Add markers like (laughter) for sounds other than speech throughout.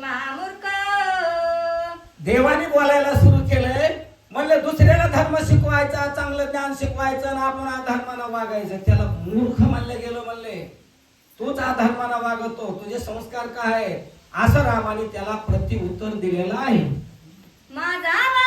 महामूर्ख. देवाने बोलायला सुरू केलंय. म्हणलं दुसऱ्याला धर्म शिकवायचा चांगलं ज्ञान शिकवायचं आणि आपण धर्माला वागायचं. त्याला मूर्ख म्हणलं गेलो म्हणले. तूच धर्माला वागतो. तुझे संस्कार काय? असं रामाने त्याला प्रतिउत्तर दिलेलं आहे. माझा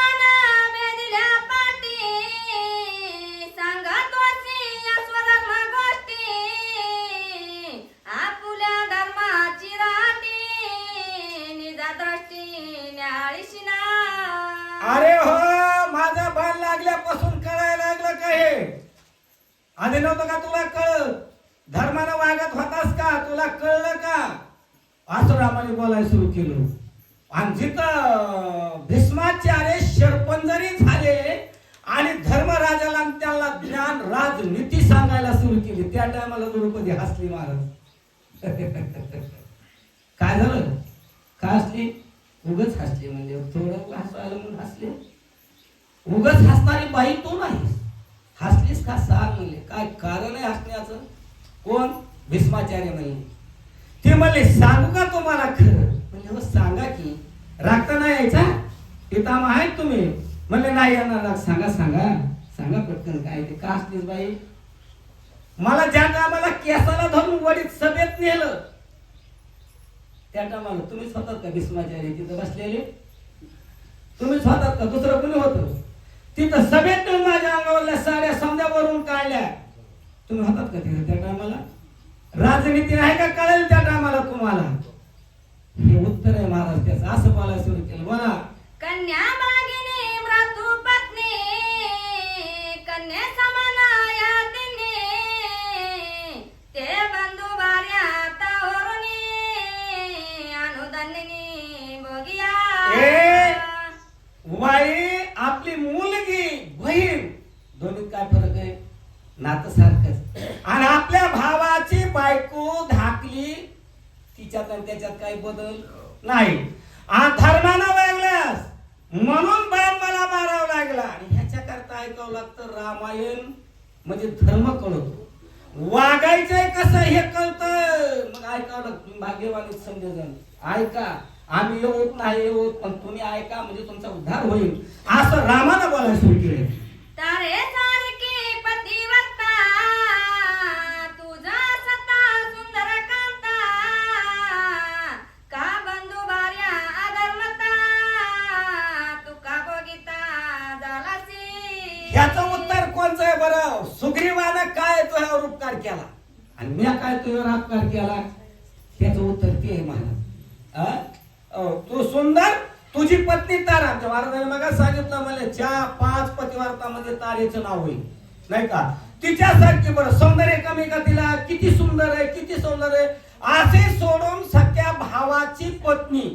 आले नव्हतं का तुला कळ धर्मानं वागत होतास का? तुला कळलं का? असं रामाने बोलायला सुरू केलं. आणि जिथं भीष्माचार्य शरपंजरी झाले आणि धर्मराजाला आणि त्याला ज्ञान राजनीती सांगायला सुरू केली त्या टायमाला द्रौपदी हसली महाराज (laughs) काय झालं? का हसली? उगच हसली म्हणजे थोडं हसायला म्हणून हसले. उगच हसणारी बाई काय कारण आहे हसण्याचं? कोण? भीष्माचार्य म्हणले. ते म्हणले सांगू का तुम्हाला खरं? म्हणजे हो सांगा की. रागता नाही यायचा? पितामह आहेत तुम्ही. म्हणले नाही येणार राग. सांगा सांगा. सांगा पटकन काय ते. का असलीस बाई? मला ज्या टायमाला केसाला धरून वडीत सभेत नेलं. त्या टायमाला तुम्हीच होतात का भीष्माचार्य? तिथं बसलेले? तुम्हीच होतात का? दुसरं कुणी होतं? तिथं सभेत माझ्या अंगावरल्या साड्या समद्यावरून काढल्या. तुम्ही होतात का तिथं? त्या टायमाला? राजनीती आहे का? कळेल त्या टायमाला तुम्हाला. हे उत्तर आहे महाराज त्याचं असं बोलायला सुरू केलं. बोला. कन्या मागिनी मृत्यू पत्नी कन्या समानाया तिन्ही ते बंधू भार्या तावरुनी ए! वाई आपली मुलगी बहीण दोन्हीत काय फरक नातं सारखंच आणि आपल्या भावाची बायको धाकली तिच्यात आणि त्याच्यात काही बदल नाही. आ धर्मानं वागल्यास म्हणून बाण मला मारावं लागला. आणि ह्याच्या करता ऐकावं लागतं रामायण म्हणजे धर्म कळतो. वागायचंय कसं हे कळतं. मग ऐकावं लागतं तुम्ही भाग्यवानी समजेजण ऐका आम्ही येऊत नाही येऊत पण तुम्ही ऐका म्हणजे तुमचा उद्धार होईल. असं रामानं बोलायला सुरू केलं. ह्याचं उत्तर कोणचं आहे बरं? सुग्रीवानं काय तुझ्यावर उपकार केला? आणि मी काय तुझ्यावर अपकार केला? त्याचं उत्तर ते आहे मला. तू सुंदर तुझी पत्नी तारा आमच्या महाराजांनी मग सांगितलं मला चार पाच पतिवार्तामध्ये तारेचं नाव होईल. नाही का? तिच्यासारखी बरं सौंदर्य कमी का तिला. किती सुंदर आहे किती सुंदर आहे. असे सोडून सख्या भावाची पत्नी